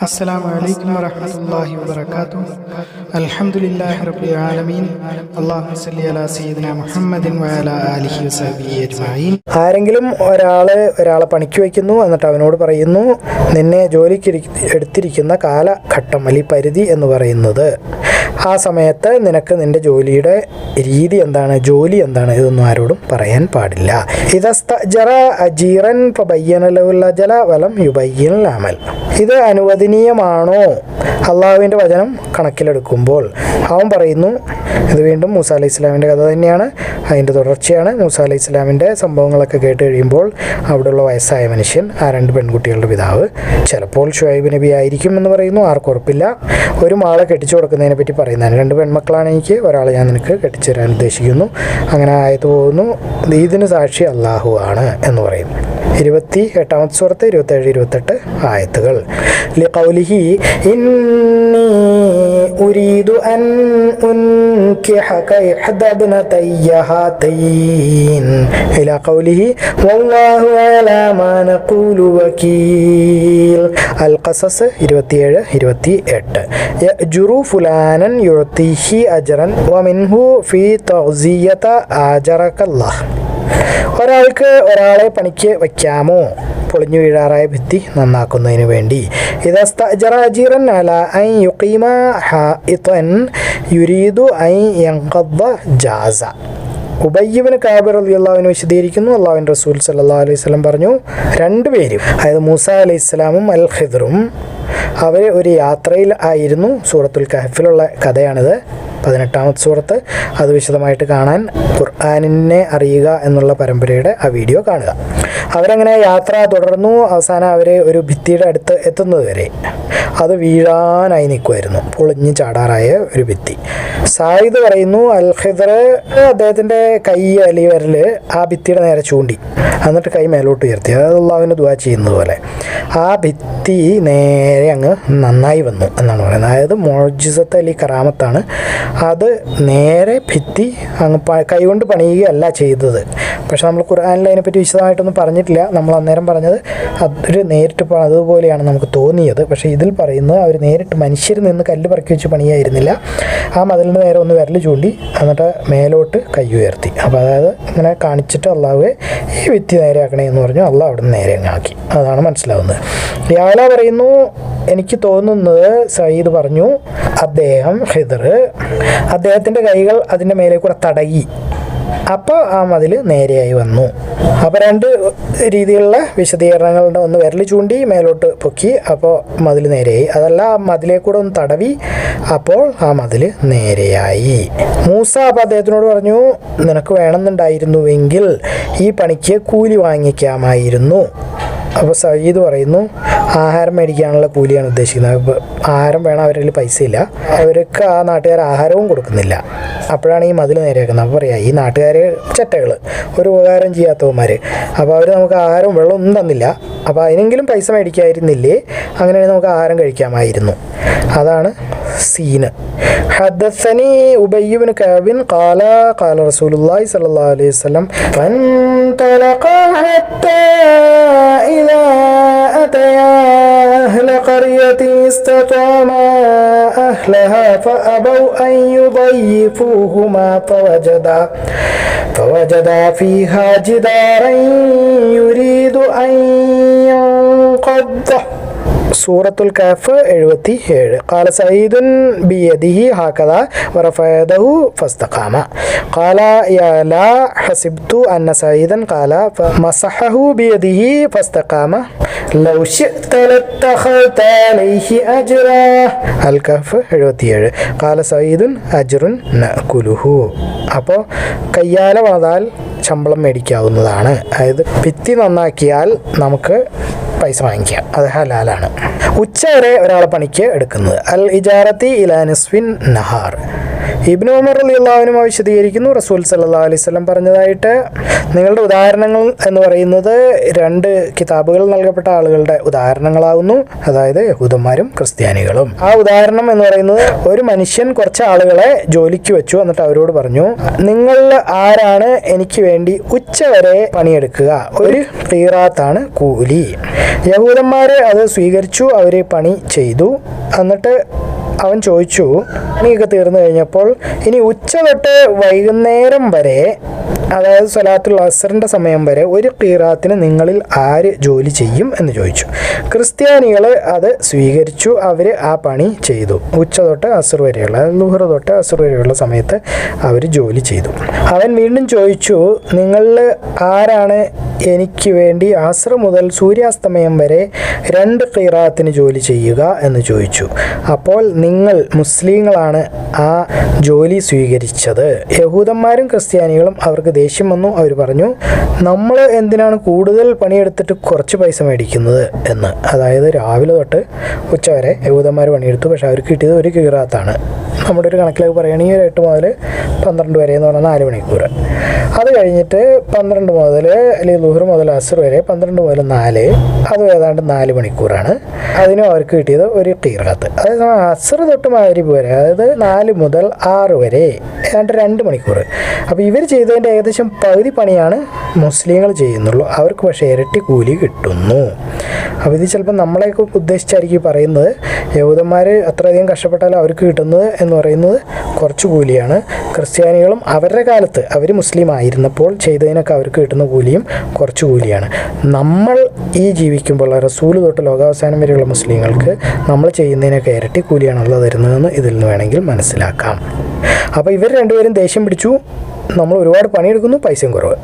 السلام عليكم ورحمة الله وبركاته الحمد لله رب العالمين اللهم صل على سيدنا محمد وعلى آله وصحبه أجمعين ആരെങ്കിലും ഒരാളെ ഒരാളെ പണിക്ക് വയ്ക്കുന്നു എന്നിട്ട് അവനോട് പറയുന്നു നിന്നെ ജോലിക്ക് ഇരി- എടുത്തിരിക്കുന്ന കാലഘട്ടം അല്ലെങ്കിൽ പരിധി എന്ന് പറയുന്നത് ആ സമയത്ത് നിനക്ക് നിന്റെ ജോലിയുടെ രീതി എന്താണ്? ജോലി എന്താണ്? ഇതൊന്നും ആരോടും പറയാൻ പാടില്ല. ഇതസ്തജറ അജീറൻ ജല വലം ഇത് അനുവദനീയമാണോ? അള്ളാഹുവിന്റെ വചനം കണക്കിലെടുക്കുമ്പോൾ അവൻ പറയുന്നു ഇത് വീണ്ടും മൂസ അലൈഹി ഇസ്ലാമിന്റെ കഥ തന്നെയാണ്. അതിന്റെ തുടർച്ചയാണ് മൂസ അലൈഹി ഇസ്ലാമിന്റെ സംഭവങ്ങളൊക്കെ കേട്ട് കഴിയുമ്പോൾ അവിടെയുള്ള വയസ്സായ മനുഷ്യൻ ആ രണ്ട് പെൺകുട്ടികളുടെ പിതാവ് ചിലപ്പോൾ ഷുഹൈബ് നബി ആയിരിക്കും എന്ന് പറയുന്നു ആർക്കുറപ്പില്ല ഒരു മാളെ കെട്ടിച്ചു കൊടുക്കുന്നതിനെ പറ്റി പറയുന്നതാണ്. രണ്ട് പെൺമക്കളാണ് എനിക്ക് ഒരാളെ ഞാൻ നിനക്ക് കെട്ടിച്ചു തരാൻ ഉദ്ദേശിക്കുന്നു. അങ്ങനെ ആയത് പോകുന്നു. ഇതിന് സാക്ഷി അള്ളാഹു ആണ് എന്ന് പറയുന്നു. ഇരുപത്തി എട്ടാമത്തെ സുഹൃത്ത് ഇരുപത്തേഴ് ഇരുപത്തെട്ട് ആയത്തുകൾ. ലി കൗലിഹി ഇന്നീ أريد أن أنكحك إحدى ابنتي هاتين إلى قوله والله على ما نقول وكيل القصص 27 28 يأجر فلانا يعطيه أجرا ومنه في تغذية آجرك الله ഒരാൾക്ക് ഒരാളെ പണിക്ക് വയ്ക്കാമോ? പൊളിഞ്ഞു വീഴാറായ ഭിത്തി നന്നാക്കുന്നതിന് വേണ്ടി. ഇതസ്തജറജീറൻ അല ഐ അലി അള്ളാഹുവിന് വിശദീകരിക്കുന്നു. അള്ളാഹുവിൻ റസൂൽ സല്ലാ അലൈഹി സ്വലം പറഞ്ഞു രണ്ടുപേരും അതായത് മൂസ അലൈഹി സ്വലാമും അൽ ഖിദറും അവർ ഒരു യാത്രയിൽ ആയിരുന്നു സൂറത്തുൽ കഹഫിലുള്ള കഥയാണിത്. പതിനെട്ടാമത്തെ സൂറത്ത്. അത് വിശദമായിട്ട് കാണാൻ ഖുർആാനിനെ അറിയുക എന്നുള്ള പരമ്പരയുടെ ആ വീഡിയോ കാണുക. അവരങ്ങനെ യാത്ര തുടർന്നു. അവസാനം അവർ ഒരു ഭിത്തിയുടെ അടുത്ത് എത്തുന്നത് വരെ. അത് വീഴാനായി നിൽക്കുമായിരുന്നു പൊളിഞ്ഞ് ചാടാറായ ഒരു ഭിത്തി. സായിദ് പറയുന്നു അൽ ഖിദർ അദ്ദേഹത്തിന്റെ കൈ അലി വരൽ ആ ഭിത്തിയുടെ നേരെ ചൂണ്ടി. എന്നിട്ട് കൈ മേലോട്ട് ഉയർത്തി. അതായത് അള്ളാഹുവിനെ ദുവാ ചെയ്യുന്നത് പോലെ. ആ ഭിത്തി നേരെ അങ്ങ് നന്നായി വന്നു എന്നാണ് പറയുന്നത്. അതായത് മോജിസത്ത് അലി കറാമത്താണ് അത് നേരെ ഭിത്തി അങ്ങ് കൈകൊണ്ട് പണിയുകയല്ല ചെയ്തത്. പക്ഷെ നമ്മൾ ഖുർആാനിൽ അതിനെപ്പറ്റി വിശദമായിട്ടൊന്നും പറഞ്ഞിട്ടില്ല. നമ്മൾ അന്നേരം പറഞ്ഞത് അതൊരു നേരിട്ട് അതുപോലെയാണ് നമുക്ക് തോന്നിയത്. പക്ഷേ ഇതിൽ പറയുന്നത് അവർ നേരിട്ട് മനുഷ്യർ നിന്ന് കല്ല് പറക്കി വെച്ച് പണിയായിരുന്നില്ല. ആ മതിലിന് നേരെ ഒന്ന് വിരൽ ചൂണ്ടി എന്നിട്ട് മേലോട്ട് കൈ ഉയർത്തി. അപ്പോൾ അതായത് ഇങ്ങനെ കാണിച്ചിട്ട് അള്ളാഹുവെ ഈ നേരെയാക്കണേ എന്ന് പറഞ്ഞു. അള്ളാഹ് അവിടെ നിന്ന് നേരെ ആക്കി. അതാണ് മനസ്സിലാവുന്നത്. യാല പറയുന്നു എനിക്ക് തോന്നുന്നത് സയ്യിദ് പറഞ്ഞു അദ്ദേഹം ഹിദർ അദ്ദേഹത്തിന്റെ കൈകൾ അതിന്റെ മേലെ കൂടെ തടയി. അപ്പോൾ ആ മതിൽ നേരെയായി വന്നു. അപ്പോൾ രണ്ട് രീതിയിലുള്ള വിശദീകരണങ്ങളുടെ ഒന്ന് വിരൽ ചൂണ്ടി മേലോട്ട് പൊക്കി അപ്പോൾ മതിൽ നേരെയായി. അതല്ല ആ മതിലെ കൂടെ ഒന്ന് തടവി അപ്പോൾ ആ മതിൽ നേരെയായി. മൂസ അപ്പോൾ അദ്ദേഹത്തിനോട് പറഞ്ഞു നിനക്ക് വേണമെന്നുണ്ടായിരുന്നുവെങ്കിൽ ഈ പണിക്ക് കൂലി വാങ്ങിക്കാമായിരുന്നു. അപ്പോൾ സയ്യിദ് പറയുന്നു ആഹാരം മേടിക്കാനുള്ള കൂലിയാണ് ഉദ്ദേശിക്കുന്നത്. അപ്പോൾ ആഹാരം വേണം അവരിൽ പൈസ ഇല്ല. അവർക്ക് ആ നാട്ടുകാർ ആഹാരവും കൊടുക്കുന്നില്ല. അപ്പോഴാണ് ഈ മതിൽ നേരെയാക്കുന്നത്. അപ്പോൾ പറയാം ഈ നാട്ടുകാർ ചെറ്റകൾ ഒരു ഉപകാരം ചെയ്യാത്തവന്മാർ അപ്പോൾ അവർ നമുക്ക് ആഹാരവും വെള്ളവും ഒന്നും തന്നില്ല. അപ്പോൾ അതിനെങ്കിലും പൈസ മേടിക്കായിരുന്നില്ലേ അങ്ങനെയാണെങ്കിൽ നമുക്ക് ആഹാരം കഴിക്കാമായിരുന്നു. അതാണ് സീന് حدثني أبي بن كعب قال قال رسول الله صلى الله عليه وسلم فانطلقا حتى إذا أتيا أهل قرية استطعما أهلها فأبوا أن يضيفوهما فوجدا فوجدا فيها جدارا يريد أن ينقضه. സൂറത്തുൽ കഫ് എഴുപത്തി ഏഴ് കാല സയ്യിദുൻ ബി യദിഹി ഹാക്കഥ വറഫയദഹു ഫസ്തഖാമ. കാല യല ഹസിബ്തു അന്ന സയ്യിദൻ കാല മസഹഹു ബി യദിഹി ഫസ്തഖാമ. ലൗ ശിഅ്ത ലത്തഖൽത അലൈഹി അജ്റ. അൽ കഫ് എഴുപത്തിയേഴ്. കാല സയ്യിദുൻ അജ്റുൻ നഅകുലുഹു. അപ്പോൾ കയ്യാല വളർന്നാൽ ശമ്പളം മേടിക്കാവുന്നതാണ്. അതായത് ഭിത്തി നന്നാക്കിയാൽ നമുക്ക് പൈസ വാങ്ങിക്കുക. അത് ഹലാലാണ്. ഉച്ച വരെ ഒരാളെ പണിക്ക് എടുക്കുന്നത്. അൽ ഇജാറത്തി ഇലാനിസ്വിൻ നഹാർ. ഇബ്നു ഉമർ അലി അലിയുള്ളവനും വിശദീകരിക്കുന്നു. റസൂൽ സല്ലാ അലൈഹി സ്വലം പറഞ്ഞതായിട്ട് നിങ്ങളുടെ ഉദാഹരണങ്ങൾ എന്ന് പറയുന്നത് രണ്ട് കിതാബുകൾ നൽകപ്പെട്ട ആളുകളുടെ ഉദാഹരണങ്ങളാകുന്നു അതായത് യഹൂദന്മാരും ക്രിസ്ത്യാനികളും. ആ ഉദാഹരണം എന്ന് പറയുന്നത് ഒരു മനുഷ്യൻ കുറച്ച് ആളുകളെ ജോലിക്ക് വെച്ചു എന്നിട്ട് അവരോട് പറഞ്ഞു നിങ്ങൾ ആരാണ് എനിക്ക് വേണ്ടി ഉച്ചവരെ പണിയെടുക്കുക? ഒരു തീറാത്താണ് കൂലി. യഹൂദന്മാർ അത് സ്വീകരിച്ചു അവർ പണി ചെയ്തു. എന്നിട്ട് അവൻ ചോദിച്ചു പണിയൊക്കെ തീർന്നു കഴിഞ്ഞപ്പോൾ ഇനി ഉച്ച തൊട്ട് വൈകുന്നേരം വരെ അതായത് സ്വലാത്തുൽ അസറിന്റെ സമയം വരെ ഒരു കീറാത്തിന് നിങ്ങളിൽ ആര് ജോലി ചെയ്യും എന്ന് ചോദിച്ചു. ക്രിസ്ത്യാനികൾ അത് സ്വീകരിച്ചു അവർ ആ പണി ചെയ്തു. ഉച്ച തൊട്ട് അസർ വരെയുള്ള ലുഹർ തൊട്ട് അസർ വരെയുള്ള സമയത്ത് അവർ ജോലി ചെയ്തു. അവൻ വീണ്ടും ചോദിച്ചു നിങ്ങളിൽ ആരാണ്? എനിക്ക് വേണ്ടി അസർ മുതൽ സൂര്യാസ്തമയം വരെ രണ്ട് കീറാത്തിന് ജോലി ചെയ്യുക എന്ന് ചോദിച്ചു. അപ്പോൾ നിങ്ങൾ മുസ്ലിങ്ങളാണ് ആ ജോലി സ്വീകരിച്ചത്. യഹൂദന്മാരും ക്രിസ്ത്യാനികളും അവർക്ക് ദേഷ്യം വന്നു. അവർ പറഞ്ഞു നമ്മൾ എന്തിനാണ് കൂടുതൽ പണിയെടുത്തിട്ട് കുറച്ച് പൈസ മേടിക്കുന്നത്? എന്ന്. അതായത് രാവിലെ തൊട്ട് ഉച്ചവരെ യഹൂദന്മാർ പണിയെടുത്തു. പക്ഷെ അവർക്ക് കിട്ടിയത് ഒരു കീറാത്താണ്. നമ്മുടെ ഒരു കണക്കിലേക്ക് പറയുകയാണെങ്കിൽ ഒരു എട്ട് മുതൽ പന്ത്രണ്ട് വരെ എന്ന് പറഞ്ഞാൽ നാല് മണിക്കൂർ അത് കഴിഞ്ഞിട്ട് പന്ത്രണ്ട് മുതൽ അല്ലെങ്കിൽ ലുഹർ മുതൽ അസർ വരെ പന്ത്രണ്ട് മുതൽ നാല് അത് ഏതാണ്ട് നാല് മണിക്കൂറാണ്. അതിനും അവർക്ക് കിട്ടിയത് ഒരു കീറാത്ത് അതായത് അസർ തൊട്ട് മാരിപ്പ് വരെ അതായത് നാല് മുതൽ ആറ് വരെ ഏതാണ്ട് രണ്ട് മണിക്കൂർ അപ്പോൾ ഇവർ ചെയ്തതിന്റെ ഏകദേശം പകുതി പണിയാണ് മുസ്ലിങ്ങൾ ചെയ്യുന്നുള്ളൂ. അവർക്ക് പക്ഷേ ഇരട്ടി കൂലി കിട്ടുന്നു. അപ്പോൾ ഇത് ചിലപ്പോൾ നമ്മളെയൊക്കെ ഉദ്ദേശിച്ചായിരിക്കും പറയുന്നത്. യഹൂദന്മാർ അത്രയധികം കഷ്ടപ്പെട്ടാൽ അവർക്ക് കിട്ടുന്നത് എന്ന് പറയുന്നത് കുറച്ച് കൂലിയാണ്. ക്രിസ്ത്യാനികളും അവരുടെ കാലത്ത് അവർ മുസ്ലിം ആയിരുന്നപ്പോൾ ചെയ്തതിനൊക്കെ അവർക്ക് കിട്ടുന്ന കൂലിയും കുറച്ച് കൂലിയാണ്. നമ്മൾ ഈ ജീവിക്കുമ്പോൾ റസൂൽ തൊട്ട് ലോകാവസാനം വരെയുള്ള മുസ്ലിങ്ങൾക്ക് നമ്മൾ ചെയ്യുന്നതിനൊക്കെ ഇരട്ടി കൂലിയാണല്ലോ തരുന്നതെന്ന് ഇതിൽ നിന്ന് വേണമെങ്കിൽ മനസ്സിലാക്കാം. അപ്പോൾ ഇവർ രണ്ടുപേരും ദേഷ്യം പിടിച്ചു. നമ്മൾ ഒരുപാട് പണിയെടുക്കുന്നു പൈസയും കുറവ്.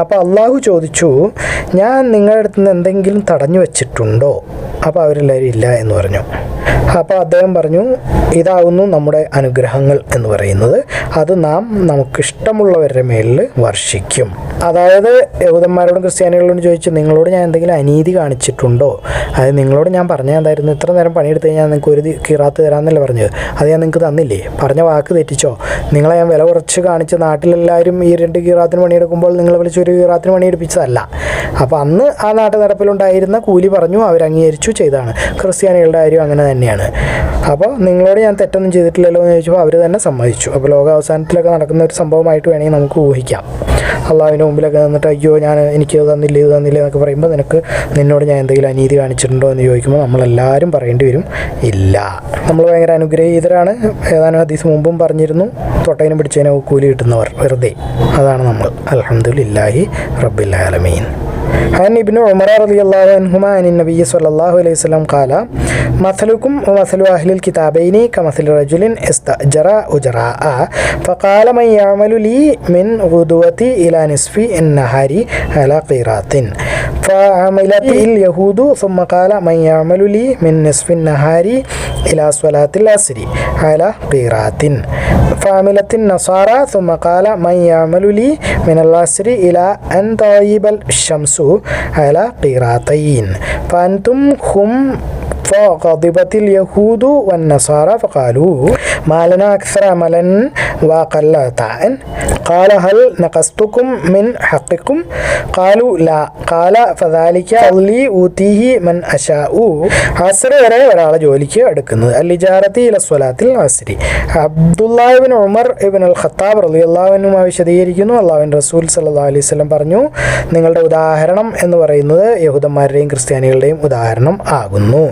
അപ്പോൾ അള്ളാഹു ചോദിച്ചു ഞാൻ നിങ്ങളുടെ അടുത്ത് നിന്ന് എന്തെങ്കിലും തടഞ്ഞു വെച്ചിട്ടുണ്ടോ? അപ്പോൾ അവരെല്ലാവരും ഇല്ല എന്ന് പറഞ്ഞു. അപ്പോൾ അദ്ദേഹം പറഞ്ഞു ഇതാകുന്നു നമ്മുടെ അനുഗ്രഹങ്ങൾ എന്ന് പറയുന്നത്. അത് നാം നമുക്കിഷ്ടമുള്ളവരുടെ മേലിൽ വർഷിക്കും. അതായത് യഹൂദന്മാരോടും ക്രിസ്ത്യാനികളോടും ചോദിച്ചു നിങ്ങളോട് ഞാൻ എന്തെങ്കിലും അനീതി കാണിച്ചിട്ടുണ്ടോ? അതായത് നിങ്ങളോട് ഞാൻ പറഞ്ഞ എന്തായിരുന്നു? ഇത്ര നേരം പണിയെടുത്ത് കഴിഞ്ഞാൽ നിങ്ങൾക്ക് ഒരു കിറാത്ത് തരാമെന്നല്ലേ പറഞ്ഞത്. അത് ഞാൻ നിങ്ങൾക്ക് തന്നില്ലേ? പറഞ്ഞ വാക്ക് തെറ്റിച്ചോ? നിങ്ങളെ ഞാൻ വില കുറച്ച് കാണിച്ച് നാട്ടിലെല്ലാവരും ഈ രണ്ട് കീറാത്തിന് പണിയെടുക്കുമ്പോൾ നിങ്ങൾ വിളിച്ച് ഒരു കീറാത്തിന് പണിയെടുപ്പിച്ചതല്ല. അപ്പോൾ അന്ന് ആ നാട്ടു നടപ്പിലുണ്ടായിരുന്ന കൂലി പറഞ്ഞു അവർ അംഗീകരിച്ചു ചെയ്താണ് ക്രിസ്ത്യാനികളുടെ കാര്യം അങ്ങനെ തന്നെയാണ്. അപ്പോൾ നിങ്ങളോട് ഞാൻ തെറ്റൊന്നും ചെയ്തിട്ടില്ലല്ലോ എന്ന് ചോദിച്ചപ്പോൾ അവർ തന്നെ സമ്മതിച്ചു. അപ്പോൾ ലോക അവസാനത്തിലൊക്കെ നടക്കുന്ന ഒരു സംഭവമായിട്ട് വേണമെങ്കിൽ നമുക്ക് ഊഹിക്കാം. അള്ളാവിന്റെ മുമ്പിലൊക്കെ നിന്നിട്ട് അയ്യോ ഞാൻ എനിക്ക് തന്നില്ല ഇത് തന്നില്ല എന്നൊക്കെ പറയുമ്പോൾ നിനക്ക് നിന്നോട് ഞാൻ എന്തെങ്കിലും അനീതി കാണിച്ചിട്ടുണ്ടോ എന്ന് ചോദിക്കുമ്പോൾ നമ്മളെല്ലാവരും പറയേണ്ടി വരും ഇല്ല. നമ്മൾ ഭയങ്കര അനുഗ്രഹീതരാണ്. ഏതാനും ഹദീസ് മുമ്പും പറഞ്ഞിരുന്നു തൊട്ടതിനും പിടിച്ചതിനും കൂലി കിട്ടുന്നവർ വെറുതെ. അതാണ് നമ്മൾ. അലഹമുല്ലാഹി റബ്ബില്ലാലമീൻ عن ابن عمر رضي الله عنهما عن النبي صلى الله عليه وسلم قال مثلكم ومثل أهل الكتابين كمثل رجل استأجر أجراء فقال من يعمل لي من غدوتي إلى نصف النهار على قيراط فعملت اليهود ثم قال من يعمل لي من نصف النهار إلى صلاة العصر على قيراط فعملت النصارى ثم قال من يعمل لي من العصر إلى أن تغيب الشمس ala qiratain fa antum khum فغضبت اليهود والنصارى فقالوا ما لنا أكثر عملا وأقل طاعا قال هل نقصتكم من حقكم قالوا لا قال فذلك فضلي ഊത്തിഹി മൻ അഷാഉ അസർ വരെ ഒരാളെ ജോലിക്ക് എടുക്കുന്നത് അല്ലിജാറത്തി ഇലസ്വലാത്തിൽ അസ്രി അബ്ദുല്ലാഹിബിൻ ഉമർ ഇബിൻ അൽ ഖത്താബ് റളിയല്ലാഹുവിനുമായി വിശദീകരിക്കുന്നു അള്ളാഹുവിൻ റസൂൽ സല്ലല്ലാഹു അലൈഹി വസല്ലം പറഞ്ഞു നിങ്ങളുടെ ഉദാഹരണം എന്ന് പറയുന്നത് യഹൂദന്മാരുടെയും ക്രിസ്ത്യാനികളുടെയും ഉദാഹരണം ആകുന്നു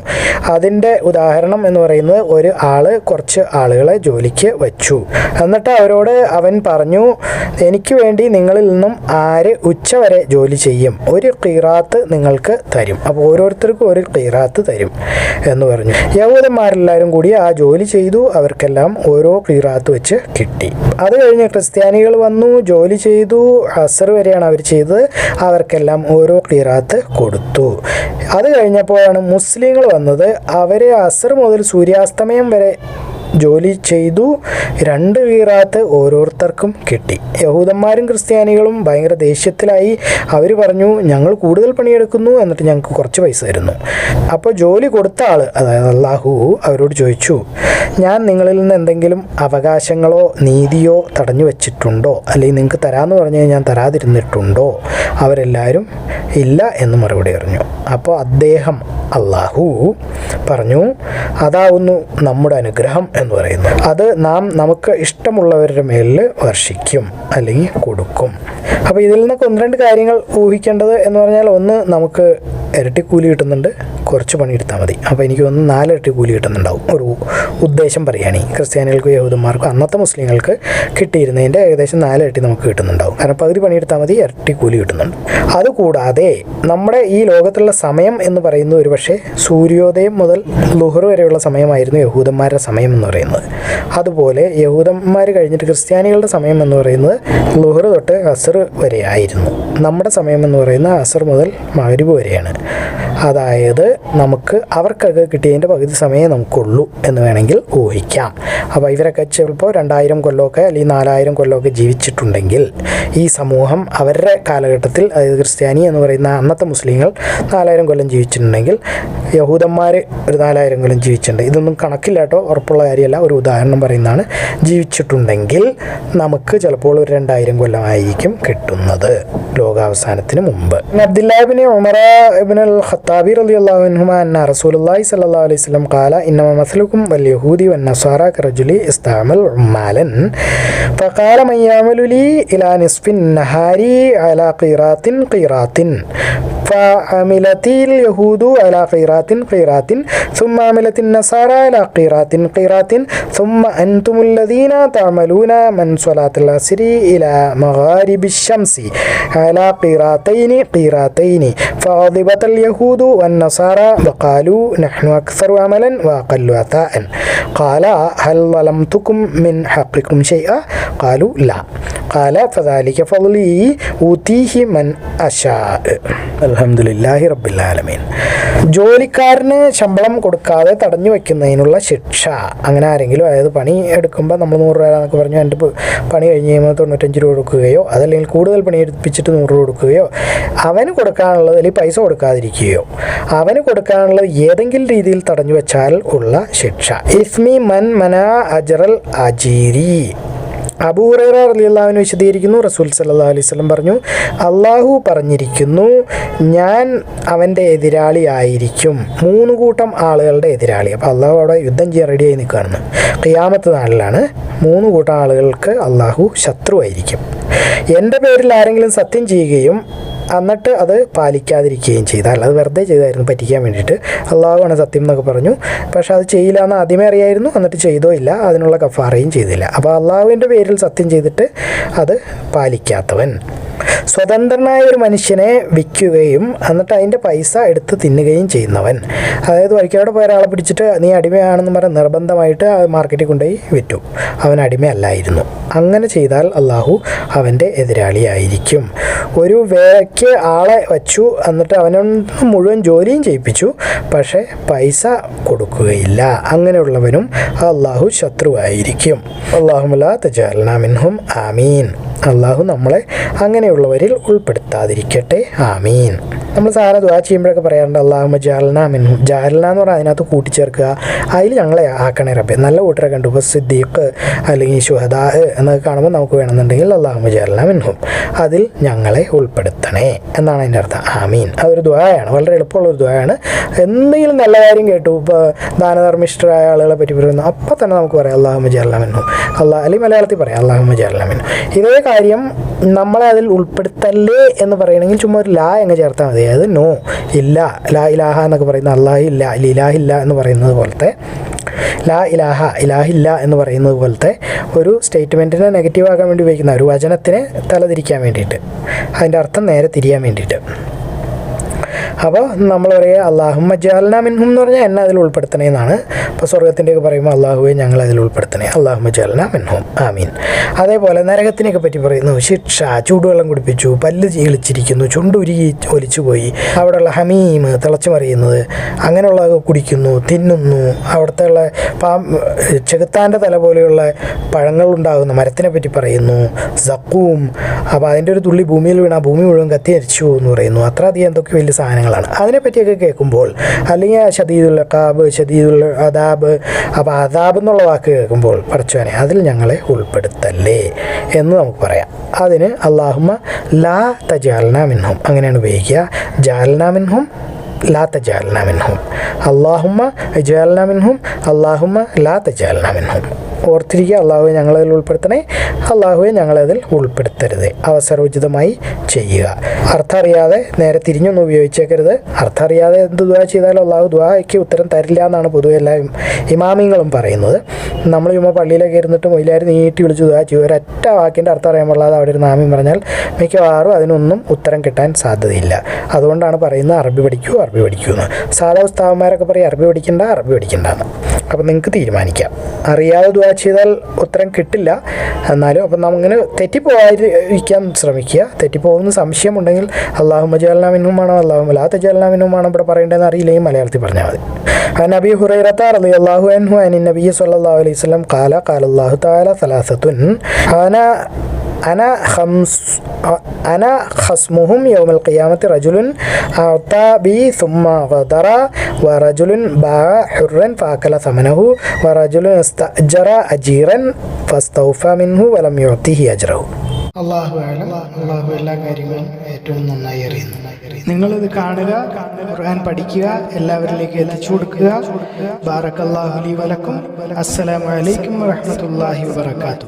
അതിന്റെ ഉദാഹരണം എന്ന് പറയുന്നത് ഒരു ആൾ കുറച്ച് ആളുകളെ ജോലിക്ക് വെച്ചു. എന്നിട്ട് അവരോട് അവൻ പറഞ്ഞു എനിക്ക് വേണ്ടി നിങ്ങളിൽ നിന്നും ആര് ഉച്ചവരെ ജോലി ചെയ്യും? ഒരു കീറാത്ത് നിങ്ങൾക്ക് തരും. അപ്പോൾ ഓരോരുത്തർക്കും ഒരു കീറാത്ത് തരും. എന്ന് പറഞ്ഞു. യഹൂദന്മാരെല്ലാവരും കൂടി ആ ജോലി ചെയ്തു. അവർക്കെല്ലാം ഓരോ കീറാത്ത് വെച്ച് കിട്ടി. അത് കഴിഞ്ഞ് ക്രിസ്ത്യാനികൾ വന്നു ജോലി ചെയ്തു. അസർ വരെയാണ് അവർ ചെയ്തത്. അവർക്കെല്ലാം ഓരോ കീറാത്ത് കൊടുത്തു. അത് കഴിഞ്ഞപ്പോഴാണ് മുസ്ലിങ്ങൾ വന്നത്. അവർ അസർ മുതൽ സൂര്യാസ്തമയം വരെ ജോലി ചെയ്തു. രണ്ട് വീറാത്ത് ഓരോരുത്തർക്കും കിട്ടി. യഹൂദന്മാരും ക്രിസ്ത്യാനികളും ഭയങ്കര ദേഷ്യത്തിലായി അവർ പറഞ്ഞു ഞങ്ങൾ കൂടുതൽ പണിയെടുക്കുന്നു എന്നിട്ട് ഞങ്ങൾക്ക് കുറച്ച് പൈസ തരുന്നു. അപ്പോൾ ജോലി കൊടുത്ത ആൾ അതായത് അള്ളാഹു അവരോട് ചോദിച്ചു ഞാൻ നിങ്ങളിൽ നിന്ന് എന്തെങ്കിലും അവകാശങ്ങളോ നീതിയോ തടഞ്ഞു വെച്ചിട്ടുണ്ടോ? അല്ലെങ്കിൽ നിങ്ങൾക്ക് തരാമെന്ന് പറഞ്ഞു ഞാൻ തരാതിരുന്നിട്ടുണ്ടോ? അവരെല്ലാവരും ഇല്ല എന്ന് മറുപടി പറഞ്ഞു. അപ്പോൾ അദ്ദേഹം അള്ളാഹു പറഞ്ഞു അതാവുന്നു നമ്മുടെ അനുഗ്രഹം എന്ന് പറയുന്നത്. അത് നാം നമുക്ക് ഇഷ്ടമുള്ളവരുടെ മേലിൽ വർഷിക്കും അല്ലെങ്കിൽ കൊടുക്കും. അപ്പോൾ ഇതിൽ നിന്നൊക്കെ ഒന്ന് രണ്ട് കാര്യങ്ങൾ ഊഹിക്കേണ്ടത് എന്ന് പറഞ്ഞാൽ ഒന്ന് നമുക്ക് ഇരട്ടി കൂലി കിട്ടുന്നുണ്ട് കുറച്ച് പണിയെടുത്താൽ മതി. അപ്പോൾ എനിക്ക് ഒന്ന് നാലിരട്ടി കൂലി കിട്ടുന്നുണ്ടാവും. ഒരു ഉദ്ദേശം പറയുകയാണ് ക്രിസ്ത്യാനികൾക്കും യഹൂദന്മാർക്കും അന്നത്തെ മുസ്ലിങ്ങൾക്ക് കിട്ടിയിരുന്നതിന്റെ ഏകദേശം നാലിരട്ടി നമുക്ക് കിട്ടുന്നുണ്ടാവും. കാരണം പകുതി പണിയെടുത്താൽ മതി ഇരട്ടി കൂലി കിട്ടുന്നുണ്ട്. അതുകൂടാതെ നമ്മുടെ ഈ ലോകത്തുള്ള സമയം എന്ന് പറയുന്ന ഒരു പക്ഷേ സൂര്യോദയം മുതൽ ലുഹർ വരെയുള്ള സമയമായിരുന്നു യഹൂദന്മാരുടെ സമയം എന്ന് പറയുന്നത്. അതുപോലെ യഹൂദന്മാർ കഴിഞ്ഞിട്ട് ക്രിസ്ത്യാനികളുടെ സമയം എന്ന് പറയുന്നത് ലുഹർ തൊട്ട് അസർ വരെ ആയിരുന്നു നമ്മുടെ സമയം എന്ന് പറയുന്നത് അസർ മുതൽ മകരിബ് വരെയാണ്. അതായത് നമുക്ക് അവർക്കൊക്കെ കിട്ടിയതിന്റെ പകുതി സമയമേ നമുക്കുള്ളൂ എന്ന് വേണമെങ്കിൽ ഊഹിക്കാം. അപ്പോൾ ഇവരൊക്കെ ചിലപ്പോൾ രണ്ടായിരം കൊല്ലമൊക്കെ അല്ലെങ്കിൽ നാലായിരം കൊല്ലമൊക്കെ ജീവിച്ചിട്ടുണ്ടെങ്കിൽ ഈ സമൂഹം അവരുടെ കാലഘട്ടത്തിൽ അതായത് ക്രിസ്ത്യാനി എന്ന് പറയുന്ന അന്നത്തെ മുസ്ലിങ്ങൾ നാലായിരം കൊല്ലം ജീവിച്ചിട്ടുണ്ടെങ്കിൽ യഹൂദന്മാർ ഒരു നാലായിരം കൊല്ലം ജീവിച്ചിട്ടുണ്ട്. ഇതൊന്നും കണക്കില്ല കേട്ടോ ഉറപ്പുള്ള കാര്യമല്ല. ഒരു ഉദാഹരണം പറയുന്നതാണ് ജീവിച്ചിട്ടുണ്ടെങ്കിൽ നമുക്ക് ചിലപ്പോൾ ഒരു രണ്ടായിരം കൊല്ലമായിരിക്കും കിട്ടുന്നത് ലോകാവസാനത്തിന് മുമ്പ്. അബ്ദുല്ലാബിന് ഉമറ ഇബിൻ അൽ الخطاب رضي الله عنهما أن رسول الله صلى الله عليه وسلم قال إنما مثلكم واليهود والنصارى كرجل استعمل عمالا. فقال من يعمل لي إلى نصف النهار على قيرات قيرات فعملت اليهود على قيرات قيرات ثم عملت النصارى على قيرات قيرات ثم أنتم الذين تعملون من صلاة العصر إلى مغارب الشمس على قيراتين قيراتين فغضبت اليهود والنصارى وقالوا نحن أكثر عملا وأقل عطاء. قال هل ظلمتكم من حقكم شيئا؟ قالوا لا. قال فذلك فضلي أوتيه من أشاء. അലഹമുല്ലാഹി റബ്ബില്ലാലമീൻ ജോലിക്കാരന് ശമ്പളം കൊടുക്കാതെ തടഞ്ഞു വെക്കുന്നതിനുള്ള ശിക്ഷ അങ്ങനെ ആരെങ്കിലും അതായത് പണി എടുക്കുമ്പോൾ നമ്മൾ നൂറ് രൂപ എന്നൊക്കെ പറഞ്ഞു എന്റെ പണി കഴിഞ്ഞ് കഴിയുമ്പോൾ തൊണ്ണൂറ്റഞ്ച് രൂപ കൊടുക്കുകയോ അതല്ലെങ്കിൽ കൂടുതൽ പണി എടുപ്പിച്ചിട്ട് നൂറ് രൂപ കൊടുക്കുകയോ അവന് കൊടുക്കാനുള്ളത് അല്ലെങ്കിൽ പൈസ കൊടുക്കാതിരിക്കുകയോ അവന് കൊടുക്കാനുള്ളത് ഏതെങ്കിലും രീതിയിൽ തടഞ്ഞു വെച്ചാൽ ഉള്ള ശിക്ഷ. ഇസ്മി മൻ മന അജറൽ അജീരി. അബൂറേറ റലിയല്ലാവിന് വിശദീകരിക്കുന്നു. റസൂൽ സല്ലാ അലൈഹി പറഞ്ഞു അള്ളാഹു പറഞ്ഞിരിക്കുന്നു ഞാൻ അവന്റെ എതിരാളിയായിരിക്കും മൂന്ന് കൂട്ടം ആളുകളുടെ എതിരാളി. അപ്പോൾ അള്ളാഹു അവിടെ യുദ്ധം ചെയ്യാൻ റെഡിയായി നിൽക്കുകയാണ്. ഖിയാമത്ത് നാളിലാണ് മൂന്ന് കൂട്ടം ആളുകൾക്ക് അള്ളാഹു ശത്രുവായിരിക്കും. എന്റെ പേരിൽ ആരെങ്കിലും സത്യം ചെയ്യുകയും എന്നിട്ട് അത് പാലിക്കാതിരിക്കുകയും ചെയ്താൽ അത് വെറുതെ ചെയ്തായിരുന്നു പറ്റിക്കാൻ വേണ്ടിയിട്ട്. അള്ളാഹുവാണ് സത്യം എന്നൊക്കെ പറഞ്ഞു. പക്ഷെ അത് ചെയ്യില്ല എന്ന് ആദ്യമേ അറിയായിരുന്നു എന്നിട്ട് ചെയ്തോ ഇല്ല അതിനുള്ള കഫാറയും ചെയ്തില്ല. അപ്പോൾ അള്ളാഹുവിന്റെ പേരിൽ സത്യം ചെയ്തിട്ട് അത് പാലിക്കാത്തവൻ. സ്വതന്ത്രനായ ഒരു മനുഷ്യനെ വിൽക്കുകയും എന്നിട്ട് അതിന്റെ പൈസ എടുത്ത് തിന്നുകയും ചെയ്യുന്നവൻ. അതായത് വഴിക്കാട് പോയ ഒരാളെ പിടിച്ചിട്ട് നീ അടിമയാണെന്ന് പറഞ്ഞ് നിർബന്ധമായിട്ട് മാർക്കറ്റിൽ കൊണ്ടുപോയി വിറ്റു. അവൻ അടിമയല്ലായിരുന്നു. അങ്ങനെ ചെയ്താൽ അള്ളാഹു അവന്റെ എതിരാളിയായിരിക്കും. ഒരു വേലയ്ക്ക് ആളെ വച്ചു എന്നിട്ട് അവനൊന്ന് മുഴുവൻ ജോലിയും ചെയ്യിപ്പിച്ചു. പക്ഷേ പൈസ കൊടുക്കുകയില്ല. അങ്ങനെയുള്ളവനും അള്ളാഹു ശത്രുവായിരിക്കും. അള്ളാഹുമുല്ലാ തജാലന മിൻഹും ആമീൻ. അള്ളാഹു നമ്മളെ അങ്ങനെയുള്ളവരിൽ ഉൾപ്പെടുത്താതിരിക്കട്ടെ. ആമീൻ. നമ്മൾ സാധാരണ ദുആ ചെയ്യുമ്പോഴൊക്കെ പറയാറുണ്ട് അള്ളാഹു ജാലന മിൻഹു ജാലന എന്ന് പറഞ്ഞാൽ അതിനകത്ത് കൂട്ടിച്ചേർക്കുക. അതിൽ ഞങ്ങളെ ആക്കണേ റബ്ബെ. നല്ല കൂട്ടരെ കണ്ടു. ഇപ്പോൾ സിദ്ദീഖ് അല്ലെങ്കിൽ ഷുഹദാ എന്നൊക്കെ കാണുമ്പോൾ നമുക്ക് വേണമെന്നുണ്ടെങ്കിൽ അള്ളാഹു ജാലന മിൻഹും അതിൽ ഞങ്ങളെ ഉൾപ്പെടുത്തണേ എന്നാണ് അതിന്റെ അർത്ഥം. ആമീൻ. അതൊരു ദ്വായാണ് വളരെ എളുപ്പമുള്ള ഒരു ദ്വായാണ് എന്തെങ്കിലും നല്ല കാര്യം കേട്ടു. ഇപ്പോൾ ദാനധർമ്മിഷ്ഠരായ ആളുകളെ പറ്റി പറയുന്നു. അപ്പം തന്നെ നമുക്ക് പറയാം അള്ളാഹു മിൻഹും അള്ളാഹ് അല്ലെങ്കിൽ മലയാളത്തിൽ പറയാം അള്ളാഹു മിൻഹും ഇതേ കാര്യം നമ്മളെ അതിൽ ഉൾപ്പെടുത്തല്ലേ എന്ന് പറയണമെങ്കിൽ ചുമ്മാ ഒരു ലാ അങ്ങ് ചേർത്താൽ മതി. അതായത് നോ ഇല്ല ലാ ഇലാഹ എന്നൊക്കെ പറയുന്ന അള്ളാഹി ഇല്ല ലിലാഹില്ല എന്ന് പറയുന്നത് പോലത്തെ ലാ ഇലാഹ ഇലാഹില്ല എന്ന് പറയുന്നത് പോലത്തെ ഒരു സ്റ്റേറ്റ്മെന്റിനെ നെഗറ്റീവ് ആക്കാൻ വേണ്ടി ഉപയോഗിക്കുന്ന ഒരു വചനത്തിനെ തലതിരിക്കാൻ വേണ്ടിയിട്ട്. അതിന്റെ അർത്ഥം നേരെ തിരിയാൻ വേണ്ടിയിട്ട്. അപ്പോൾ നമ്മൾ പറയുക അള്ളാഹുമ്മ ജാലന മിൻഹും എന്ന് പറഞ്ഞാൽ എന്നെ അതിൽ ഉൾപ്പെടുത്തണേ എന്നാണ് ഇപ്പോൾ സ്വർഗത്തിന്റെയൊക്കെ പറയുമ്പോൾ അള്ളാഹുവെ ഞങ്ങൾ അതിൽ ഉൾപ്പെടുത്തണേ. അള്ളാഹുമ്മ ജാലന മിൻഹും. ആമീൻ. അതേപോലെ നരകത്തിനെയൊക്കെ പറ്റി പറയുന്നു. ശിക്ഷ ചൂടുവെള്ളം കുടിപ്പിച്ചു പല്ല് ചീളിച്ചിരിക്കുന്നു ചുണ്ടുരുകി ഒലിച്ചു പോയി. അവിടെയുള്ള ഹമീം തിളച്ചു മറിയുന്നത്. അങ്ങനെയുള്ളതൊക്കെ കുടിക്കുന്നു തിന്നുന്നു. അവിടുത്തെ ഉള്ള പാ ചെകുത്താന്റെ തല പോലെയുള്ള പഴങ്ങൾ ഉണ്ടാകുന്ന. മരത്തിനെ പറ്റി പറയുന്നു. സക്കൂം അപ്പോൾ അതിന്റെ ഒരു തുള്ളി ഭൂമിയിൽ വീണ ഭൂമി മുഴുവൻ കത്തി അരിച്ചു പോകുമെന്ന് പറയുന്നു. അത്ര അധികം എന്തൊക്കെ വലിയ സാധനങ്ങളാണ് അതിനെപ്പറ്റിയൊക്കെ കേൾക്കുമ്പോൾ അല്ലെങ്കിൽ ഷദീദുൽ കാബ് ഷദീദുൽ അദാബ് അപ്പോൾ അദാബ് എന്നുള്ള വാക്ക് കേൾക്കുമ്പോൾ പഠിച്ചവനെ അതിൽ ഞങ്ങളെ ഉൾപ്പെടുത്തല്ലേ എന്ന് നമുക്ക് പറയാം. അതിന് അള്ളാഹുമ ലാ തജാലന മിൻഹും. അങ്ങനെയാണ് ഉപയോഗിക്കുക. ജാലന മിൻഹും ലാ തജാലന മിൻഹും. അള്ളാഹുമ്മ ജാലന മിൻഹും അള്ളാഹുമ്മ ലാ തജാലന മിൻഹും. ഓർത്തിരിക്കുക അള്ളാഹുവെ ഞങ്ങളതിൽ ഉൾപ്പെടുത്തണേ. അള്ളാഹുവെ ഞങ്ങളതിൽ ഉൾപ്പെടുത്തരുത്. അവസരോചിതമായി ചെയ്യുക. അർത്ഥം അറിയാതെ നേരെ തിരിഞ്ഞൊന്നും ഉപയോഗിച്ചേക്കരുത്. അർത്ഥം അറിയാതെ എന്ത് ദുവാ ചെയ്താലും അള്ളാഹു ദുവായ്ക്ക് ഉത്തരം തരില്ല എന്നാണ് പൊതുവെ എല്ലാ ഇമാമിങ്ങളും പറയുന്നത്. നമ്മൾ ചുമ്മാ പള്ളിയിലൊക്കെ ഇരുന്നിട്ട് മൊയിലാർ നീട്ടി വിളിച്ച് ദുവാ ചെയ്യും. ഒരൊറ്റ വാക്കിന്റെ അർത്ഥം അറിയാൻ പാടില്ലാതെ അവിടെ ഒരു നാമി പറഞ്ഞാൽ മിക്കവാറും അതിനൊന്നും ഉത്തരം കിട്ടാൻ സാധ്യതയില്ല. അതുകൊണ്ടാണ് പറയുന്നത് അറബി പഠിക്കൂ അറബി പഠിക്കൂ എന്ന്. സാധാ ഉസ്താവന്മാരൊക്കെ പറയും അറബി പഠിക്കണ്ട അറബി പഠിക്കണ്ട എന്ന്. അപ്പം നിങ്ങൾക്ക് തീരുമാനിക്കാം അറിയാതെ ദുവാ ചെയ്താൽ ഉത്തരം കിട്ടില്ല എന്നാലും അപ്പം നമ്മങ്ങനെ തെറ്റിപ്പോവാതിരിക്കാൻ ശ്രമിക്കുക തെറ്റിപ്പോകുന്ന സംശയമുണ്ടെങ്കിൽ അള്ളാഹു മജാലന മിന്നുമാണോ അള്ളാഹു ലാ തജാലന മിന്നുമാണോ ഇവിടെ പറയേണ്ടതെന്ന് അറിയില്ലെങ്കിൽ മലയാളത്തിൽ പറഞ്ഞാൽ മതി عن أبي هريرة رضي الله عنه عن النبي صلى الله عليه وسلم قال قال الله تعالى ثلاثة أنا അന ഹംസ് അന ഹസ്മുഹും യോമൽ ഖിയാമത്ത് റജുലുൻ ബി സുമ്മ വദറ വ റജുലുൻ ബാ ഹുറൻ ഫാക്കല സമനഹു വ റജുലുൻ അസ്തജറ അജീറൻ ഫസ്തൗഫ മിൻഹു വലം യുഅത്തിഹി അജ്റഹു അള്ളാഹു അള്ളാഹു എല്ലാ കാര്യങ്ങളും ഏറ്റവും നന്നായി അറിയുന്നു. നിങ്ങളിത് കാണുക ഖുർആൻ പഠിക്കുക എല്ലാവരിലേക്ക് എത്തിച്ചു കൊടുക്കുക. ബാറക്കല്ലാഹുലി വലക്കും അസ്സലാമലൈക്കും വറഹമത്തല്ലാഹി വബർക്കാത്തു